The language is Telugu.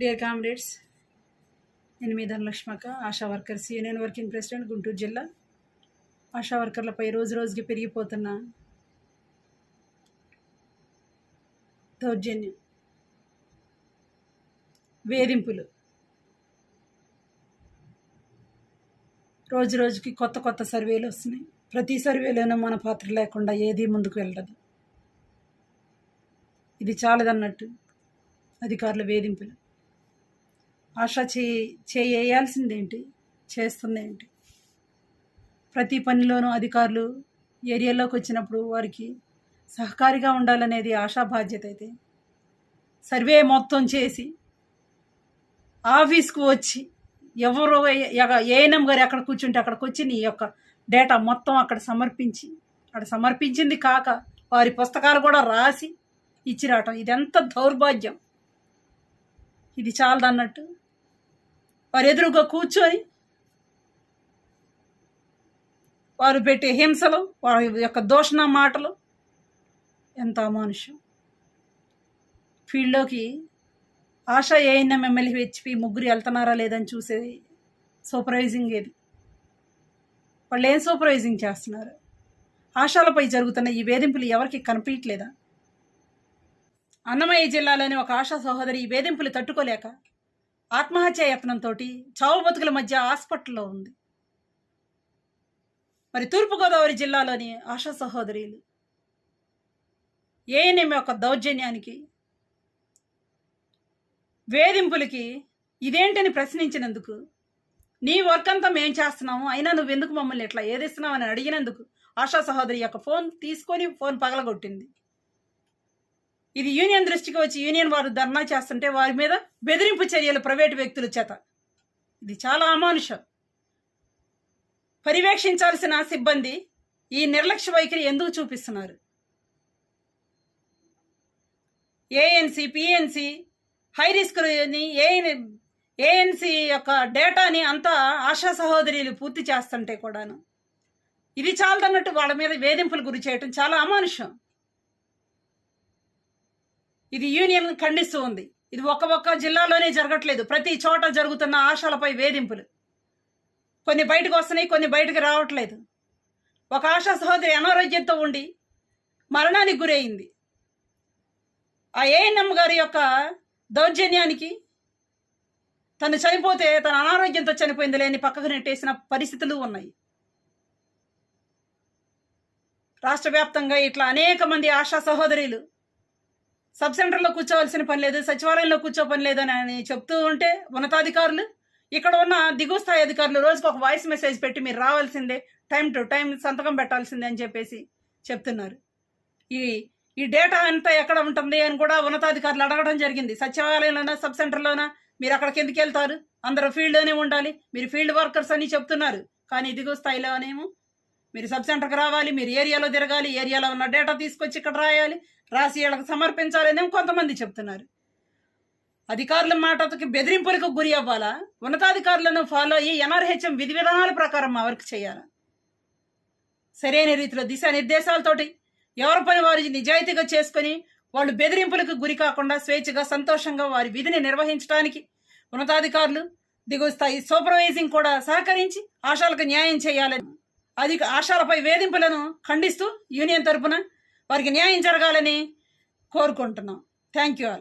డియర్ కామ్రేడ్స్ నేను మీ ధనలక్ష్మక Asha workers union working president Guntur జిల్లా. ఆశా వర్కర్లపై రోజు రోజుకి పెరిగిపోతున్న దౌర్జన్యం వేధింపులు. రోజు రోజుకి కొత్త కొత్త సర్వేలు వస్తున్నాయి. ప్రతి సర్వేలోనూ మన పాత్ర లేకుండా ఏది ముందుకు వెళ్ళదు. ఇది చాలదన్నట్టు అధికారుల వేధింపులు. ఆశ చే చేయాల్సిందేంటి చేస్తుందేంటి? ప్రతి పనిలోనూ అధికారులు ఏరియాలోకి వచ్చినప్పుడు వారికి సహకారిగా ఉండాలనేది ఆశా బాధ్యత అయితే. సర్వే మొత్తం చేసి ఆఫీస్కు వచ్చి ఎవరు ఏఎన్ఎం గారు ఎక్కడ కూర్చుంటే అక్కడికి వచ్చి నీ యొక్క డేటా మొత్తం అక్కడ సమర్పించి అక్కడ సమర్పించింది కాక వారి పుస్తకాలు కూడా రాసి ఇచ్చి రావటం ఇది ఎంత దౌర్భాగ్యం. ఇది చాలదన్నట్టు వారు ఎదురుగా కూర్చొని వారు పెట్టే హింసలు వారి యొక్క దోషణ మాటలు ఎంత అమానుషం ఫీల్డ్లోకి ఆశ ఏఎన్ఎం ఎమ్మెల్యే హెచ్పి ముగ్గురు వెళ్తున్నారా లేదని చూసేది సూపర్వైజింగ్ ఏది? వాళ్ళు ఏం సూపర్వైజింగ్ చేస్తున్నారు? ఆశాలపై జరుగుతున్న ఈ వేధింపులు ఎవరికి కనిపించలేదా అన్నమయ్య జిల్లాలోని ఒక ఆశా సహోదరి ఈ వేధింపులు తట్టుకోలేక ఆత్మహత్య యత్నంతో చావు బతుకుల మధ్య హాస్పిటల్లో ఉంది. మరి తూర్పుగోదావరి జిల్లాలోని ఆశా సహోదరులు ఏఎన్ఎం యొక్క దౌర్జన్యానికి వేధింపులకి ఇదేంటని ప్రశ్నించినందుకు నీ వర్క్ అంతా మేం చేస్తున్నాము అయినా నువ్వు ఎందుకు మమ్మల్ని ఇట్లా ఏదిస్తున్నావు అని అడిగినందుకు ఆశా సహోదరి యొక్క ఫోన్ తీసుకొని ఫోన్ పగలగొట్టింది. ఇది యూనియన్ దృష్టికి వచ్చి యూనియన్ వారు ధర్నా చేస్తుంటే వారి మీద బెదిరింపు చర్యలు ప్రైవేటు వ్యక్తుల చేత. ఇది చాలా అమానుషం. పర్యవేక్షించాల్సిన సిబ్బంది ఈ నిర్లక్ష్య వైఖరి ఎందుకు చూపిస్తున్నారు? ఏఎన్సి పిఎన్సి హై రిస్క్ని ఏఎన్ ఏఎన్సి యొక్క డేటాని అంతా ఆశా సహోదరులు పూర్తి చేస్తుంటే కూడాను. ఇది చాలదన్నట్టు వాళ్ళ మీద వేధింపులు గురి చేయటం చాలా అమానుషం. ఇది యూనియన్ ఖండిస్తూ ఉంది ఇది ఒక్క ఒక్క జిల్లాలోనే జరగట్లేదు. ప్రతి చోట జరుగుతున్న ఆశలపై వేధింపులు. కొన్ని బయటకు వస్తున్నాయి కొన్ని బయటకు రావట్లేదు. ఒక ఆశా సహోదరి అనారోగ్యంతో ఉండి మరణానికి గురైంది. ఆ ఏఎన్ఎం గారి యొక్క దౌర్జన్యానికి తను చనిపోతే తన అనారోగ్యంతో చనిపోయింది లేని పక్కకు నెట్టేసిన పరిస్థితులు ఉన్నాయి. రాష్ట్ర వ్యాప్తంగా ఇట్లా అనేక మంది ఆశా సహోదరులు సబ్ సెంటర్లో కూర్చోవలసిన పని లేదు సచివాలయంలో కూర్చో పని లేదు అని చెప్తూ ఉంటే ఉన్నతాధికారులు ఇక్కడ ఉన్న దిగువ స్థాయి అధికారులు రోజుకు ఒక వాయిస్ మెసేజ్ పెట్టి మీరు రావాల్సిందే టైం టు టైం సంతకం పెట్టాల్సిందే అని చెప్పేసి చెప్తున్నారు. ఈ ఈ డేటా అంతా ఎక్కడ ఉంటుంది అని కూడా ఉన్నతాధికారులు అడగడం జరిగింది. సచివాలయంలోనా సబ్ సెంటర్లోనా మీరు అక్కడికి ఎందుకు వెళ్తారు? అందరూ ఫీల్డ్లోనే ఉండాలి మీరు ఫీల్డ్ వర్కర్స్ అని చెప్తున్నారు. కానీ దిగువ స్థాయిలోనేమో మీరు సబ్ సెంటర్కి రావాలి మీరు ఏరియాలో తిరగాలి ఏరియాలో ఉన్న డేటా తీసుకొచ్చి ఇక్కడ రాయాలి రాసి వీళ్ళకి సమర్పించాలని కొంతమంది చెప్తున్నారు. అధికారుల మాటకి బెదిరింపులకు గురి అవ్వాలా? ఉన్నతాధికారులను ఫాలో అయ్యి ఎన్ఆర్హెచ్ఎం విధి విధానాల ప్రకారం మా వర్క్ చేయాలా? సరైన రీతిలో దిశానిర్దేశాలతోటి ఎవరి పని వారి నిజాయితీగా చేసుకుని వాళ్ళు బెదిరింపులకు గురి కాకుండా స్వేచ్ఛగా సంతోషంగా వారి విధిని నిర్వహించడానికి ఉన్నతాధికారులు దిగువ స్థాయి సూపర్వైజింగ్ కూడా సహకరించి ఆశాలకు న్యాయం చేయాలని అధిక ఆశాలపై వేధింపులను ఖండిస్తూ యూనియన్ తరపున వారికి న్యాయం జరగాలని కోరుకుంటున్నాం. Thank you all